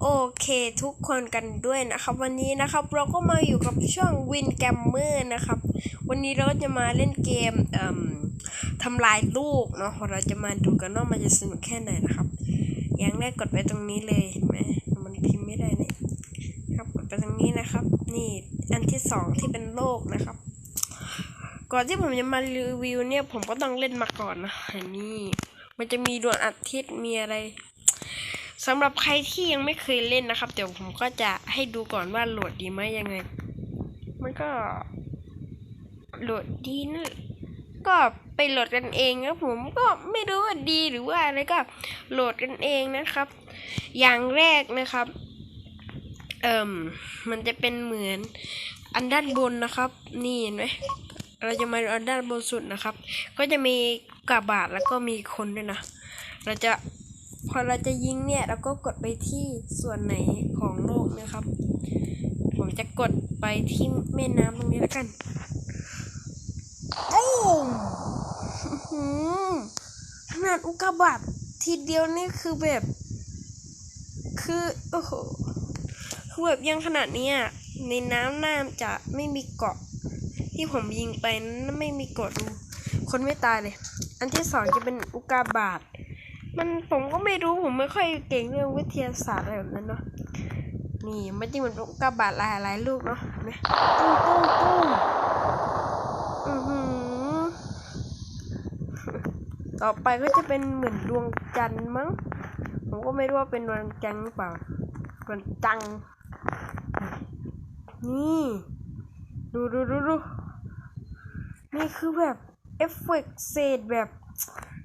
โอเคทุกคนกันด้วยนะครับ วันนี้นะครับเราก็มาอยู่กับช่องวินแกมเมอร์นะครับ วันนี้เราก็จะมาเล่นเกมเทำลายลูกเนาะเราจะมาดูกันว่ามันจะสนุกแค่ไหนนะครับ อย่างแรกกดไปตรงนี้เลยเห็นไหมมันพิมพ์ไม่ได้เนี่ยครับกดไปตรงนี้นะครับ นี่อันที่สองที่เป็นโลกนะครับ ก่อนที่ผมจะมารีวิวเนี่ยผมก็ต้องเล่นมาก่อนนะนนี้มันจะมีดวงอาทิตย์มีอะไร สำหรับใครที่ยังไม่เคยเล่นนะครับ เดี๋ยวผมก็จะให้ดูก่อนว่าโหลดดีไหมยังไง มันก็ โหลดดีนะก็ไปโหลดกันเองนะผมก็ไม่รู้ว่าดีหรือว่าอะไรก็โหลดกันเองนะครับ อย่างแรกนะครับ เอ่มมันจะเป็นเหมือนอันด้านบนนะครับ นี่เห็นไหมเราจะมาดูอันด้านบนสุดนะครับ ก็จะมีกาบาทแล้วก็มีคนด้วยนะ เราจะ พอเราจะยิงเนี่ยเราก็กดไปที่ส่วนไหนของโลกนะครับ ผมจะกดไปที่แม่น้ำตรงนี้แล้วกันตุ้มอื้อหือขนาดอุกกาบาตทีเดียวนี่คือแบบ คือโอ้โหคือแบบยังขนาดเนี้ยในน้ำน่าจะไม่มีเกาะ ที่ผมยิงไปนั้นไม่มีเกาะดู คนไม่ตายเลย อันที่สองจะเป็นอุกกาบาต มันผมก็ไม่รู้ผมไม่ค่อยเก่งเรื่องวิทยาศาสตร์อะไรแบบนั้นเนาะนี่มันจริงเหมือนกกาบาตหลายหลายลูกเนาะเห็นไหมตุ้ตุ้ตุ้มอือหือต่อไปก็จะเป็นเหมือนดวงจันทร์มั้งผมก็ไม่รู้ว่าเป็นดวงจันทร์หรือเปล่าดวงจังนี่ดูดูดูดูนี่คือแบบเอฟเฟกต์เศษแบบ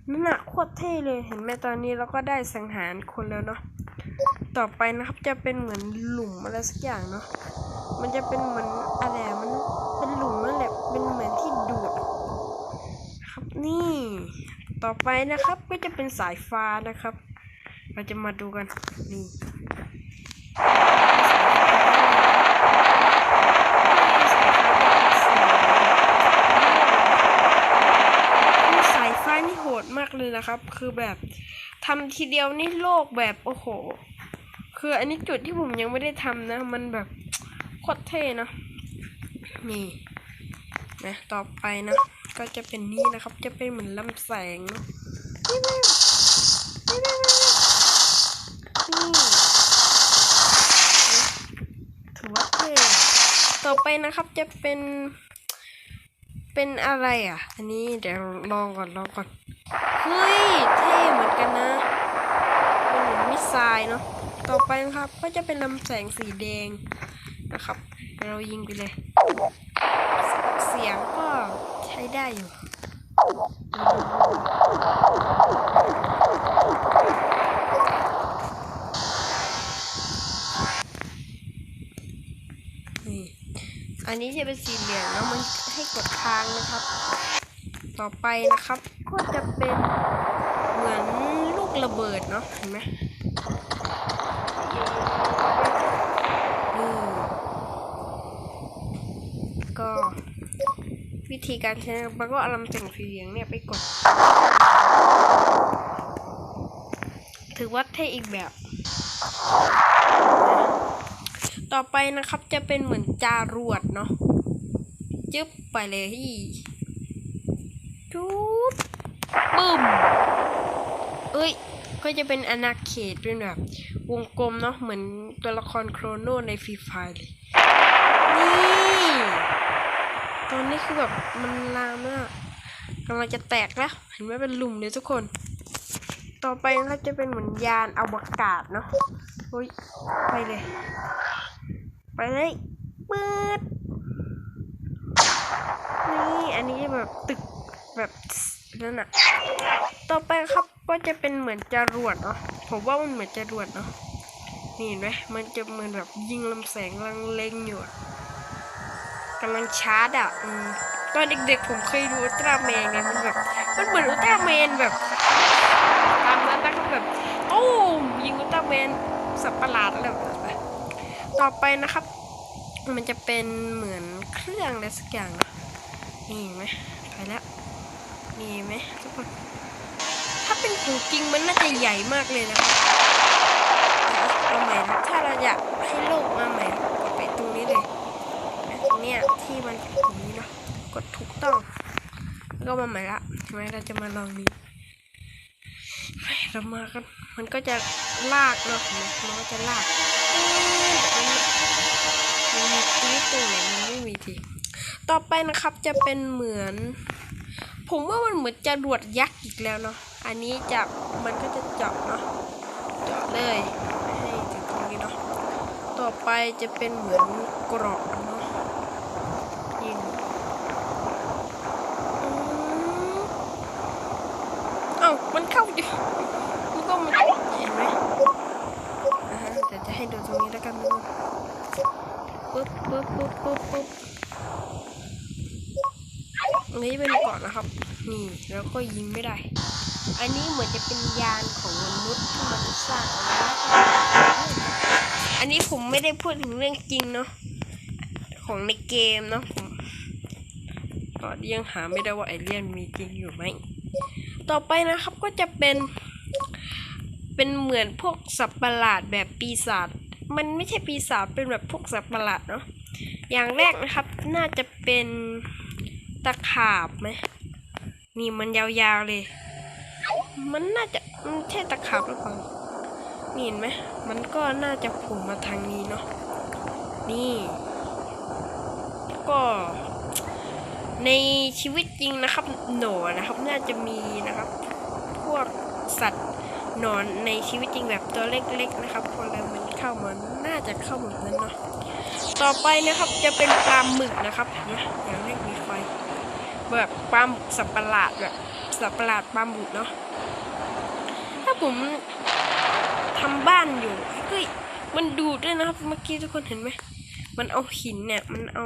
นั่นอะโคตรเท่เลยเห็นไหมตอนนี้เราก็ได้สังหารคนแล้วเนาะต่อไปนะครับจะเป็นเหมือนหลุมอะไรสักอย่างเนาะมันจะเป็นเหมือนอะไรมันเป็นหลุมนั่นแหละเป็นเหมือนที่ดูด ครับนี่ ต่อไปนะครับก็จะเป็นสายฟ้านะครับ เราจะมาดูกันนี่คือสายฟ้านี่โหดมาก เลยนะครับ คือแบบทำทีเดียวนี่โลกแบบโอ้โห คืออันนี้จุดที่ผมยังไม่ได้ทำนะ มันแบบโคตรเท่เนะนี่นะต่อไปนะ ก็จะเป็นนี่นะครับ จะเป็นเหมือนลำแสงเนอะนี่นะนี่นะนี่นะถือว่าเท่ต่อไปนะครับจะเป็น เป็นอะไรอะ อันนี้เดี๋ยวลองก่อนลองก่อน เฮ้ย เท่เหมือนกันนะเป็นเหมือนมิสไซล์เนาะ ต่อไปนะครับ ก็จะเป็นลำแสงสีแดงนะครับเดี๋ยวเรายิงไปเลย เสียงก็ใช้ได้อยู่ นี่ อันนี้จะเป็นสีเหลืองแล้วมันให้กดค้างนะครับ ต่อไปนะครับ ก็จะเป็นเหมือนลูกระเบิดเนาะเห็นไหมก็วิธีการใช้มันก็อาลำแสงสีเหลืองเนี่ยไปกด ถือว่าเท่อีกแบบ ต่อไปนะครับจะเป็นเหมือนจารวดเนาะจึ๊บไปเลยที่จุ๊บปึ้มเอ้ย ก็จะเป็นอนาเขตด้วยแบบวงกลมเนาะเหมือนตัวละครโครโนในฟรีไฟเลยนี่ตอนนี้คือแบบมันลามมากกำลังจะแตกแล้ว เห็นไหมเป็นหลุมเลยทุกคน ต่อไปนะครับจะเป็นเหมือนยานอวกาศเนาะเฮ้ย ไปเลย ไปเลยปืดนี่อันนี้แบบตึกแบบนั่นอะต่อไปครับก็จะเป็นเหมือนจรวดเนาะผมว่ามันเหมือนจรวดเนาะนี่เห็นไหมมันจะเหมือนแบบยิงลำแสงลังเลงอยู่กำลังชาร์จอะตอนเด็กๆผมเคยดูอุลตร้าแมนไงมันแบบมันเหมือนอุลตร้าแมนแบบตามนั้นนะครับแบบโอ้มยิงอุลตร้าแมนสัตว์ประหลาดอะไรแบบ ต่อไปนะครับ มันจะเป็นเหมือนเครื่องอะไรสักอย่างนะนี่ไหมไปแล้วนี่เห็นไหมทุกคนถ้าเป็นของจริงมันน่าจะใหญ่มากเลยนะครับเอาใหม่นะอยากให้โลกมาใหม่กดไปตรงนี้เลยนะเนี่ยที่มันตรงนี้เนาะกดถูกต้องก็มาใหม่ละใช่ไหมเราจะมาลองนี้เรามากันมันก็จะลากเนาะนไหมมันก็จะลาก ที ต่อไปนะครับจะเป็นเหมือน ผมว่ามันเหมือนจะรวดยักษ์อีกแล้วเนาะ อันนี้จะมันก็จะเจาะเนาะ เจาะเลยให้ถึงตรงนี้เนาะ ต่อไปจะเป็นเหมือนกรอบเนาะยิงอืมเอ้ามันเข้าอยู่มันก็มันเห็นไหมอ่าเดี๋ยวจะให้ดูตรงนี้แล้วกันนะปึ๊บปึ๊บปึ๊บปึ๊บปึ๊บ นนี้เป็นเกาะนะครับ นี่แล้วก็ยิงไม่ได้ อันนี้เหมือนจะเป็นยานของมนุษย์ที่มันสร้างเอาไว้แล้วก็อันนี้ผมไม่ได้พูดถึงเรื่องจริงเนาะ ของในเกมเนาะผมก็ยังหาไม่ได้ว่าไอเลียนมีจริงอยู่ไหม ต่อไปนะครับก็จะเป็น เป็นเหมือนพวกสัตว์ประหลาดแบบปีศาจ มันไม่ใช่ปีศาจเป็นแบบพวกสัตว์ประหลาดเนาะ อย่างแรกนะครับน่าจะเป็น ตะขาบไหมนี่มันยาวๆเลย มันน่าจะมันใช่ตะขาบหรือเปล่านี่เห็นไหมมันก็น่าจะโผล่มาทางนี้เนาะนี่ก็ในชีวิตจริงนะครับหนอนะครับ น่าจะมีนะครับ พวกสัตว์ นอนในชีวิตจริงแบบตัวเล็กๆนะครับพอแล้วมันเข้ามาน่าจะเข้าแบบนั้นเนาะต่อไปนะครับจะเป็นปลาหมึกนะครับเห็นไหมอย่างแรกมีไฟแบบปลาหมึกสัตว์ประหลาดแบบสัตว์ประหลาดปลาหมึกเนาะถ้าผมทำบ้านอยู่เฮ้ยมันดูดด้วยนะครับเมื่อกี้ทุกคนเห็นไหมมันเอาหินเนี่ยมันเอา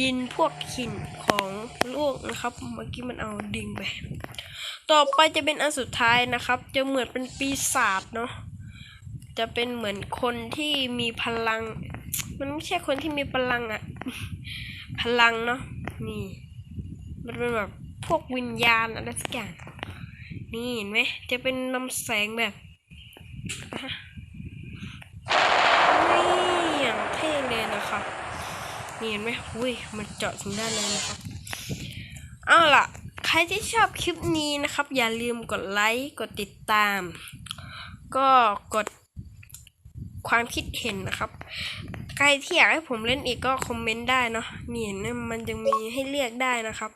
ดินพวกหินของโลกนะครับ เมื่อกี้มันเอาดินไป ต่อไปจะเป็นอันสุดท้ายนะครับ จะเหมือนเป็นปีศาจเนาะ จะเป็นเหมือนคนที่มีพลัง มันไม่ใช่คนที่มีพลังอะพลังเนาะ นี่ มันเป็นแบบพวกวิญญาณอะไรสักอย่าง นี่เห็นไหม จะเป็นลำแสงแบบอะนี่อย่างเท่เลยนะครับ นี่เห็นไหมอุ้ย มันเจาะถึงด้านเลยนะครับ เอาล่ะ ใครที่ชอบคลิปนี้นะครับ อย่าลืมกดไลค์ กดติดตาม ก็กดความคิดเห็นนะครับ ใครที่อยากให้ผมเล่นอีกก็คอมเมนต์ได้เนาะ นี่เห็นไหมมันจะมีให้เลือกได้นะครับ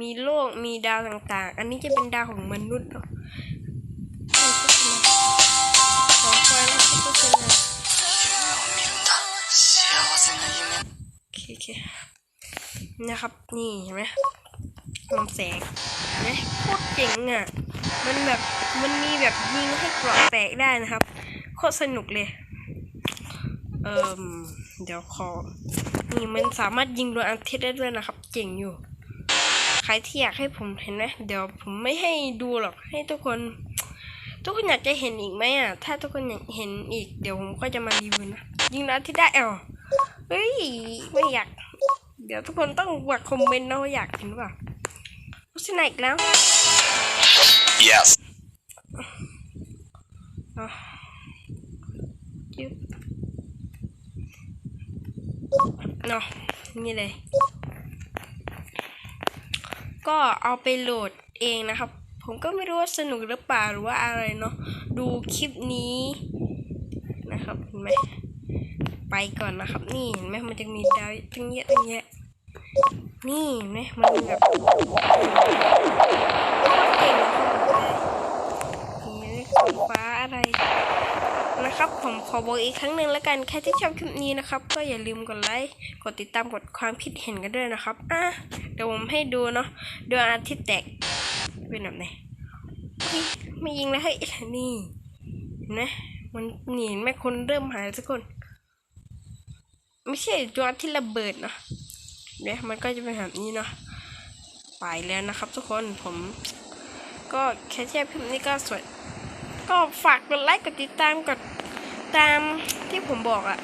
มีโลก มีดาวต่างๆ อันนี้จะเป็นดาวของมนุษย์เนาะ นะครับ นี่เห็นไหมลำแสงเห็นไหมโคตรเจ๋งอะ มันแบบมันมีแบบยิงให้กราะแตกได้นะครับ โคตรสนุกเลย เอ่มเดี๋ยวขอ นี่มันสามารถยิงดวงอาทิตย์ได้ด้วยนะครับ เจ๋งอยู่ ใครที่อยากให้ผมเห็นไหมเดี๋ยวผมไม่ให้ดูหรอก ให้ทุกคน ทุกคนอยากจะเห็นอีกไหมอะ ถ้าทุกคนอยากเห็นอีก เดี๋ยวผมก็จะมารีวิวนะ ยิงดวงอาทิตย์ได้เออ เฮ้ยไม่อยาก เดี๋ยวทุกคนต้องบวกคอมเมนต์นะว่าอยากเห็นหรือเปล่าโฆษณาอีกแล้ว Yes อะจึ๊บเนาะนี่เลย ก็เอาไปโหลดเองนะครับ ผมก็ไม่รู้ว่าสนุกหรือเปล่าหรือว่าอะไรเนาะดูคลิปนี้นะครับเห็นไหมไป ก่อนนะครับ นี่เห็นไหมมันจะมีดาวตั้งเยอะตั้งแยะ นี่เห็นไหมมันแบบเก่งนะครับเลยสีฟ้าอะไรนะครับ ผมขอบอกอีกครั้งหนึ่งแล้วกันใครที่ชอบคลิปนี้นะครับ ก็อย่าลืมกดไลค์กดติดตามกดความคิดเห็นกันด้วยนะครับอะเดี๋ยวผมให้ดูเนาะดวงอาทิตย์แตกเป็นแบบไหนไม่ยิงแล้วเฮ้ยนี่เห็นไหมมันหนีแม่คนเริ่มหายทุกคน ไม่ใช่ดวงอาทิตย์ระเบิดเนาะเนี่ยมันก็จะเป็นแบบนี้เนาะไปแล้วนะครับทุกคนผม ก็แค่แค่พิมพ์นี้ก็สวย ก็ฝากกดไลค์กดติดตามกดตามที่ผมบอกอะ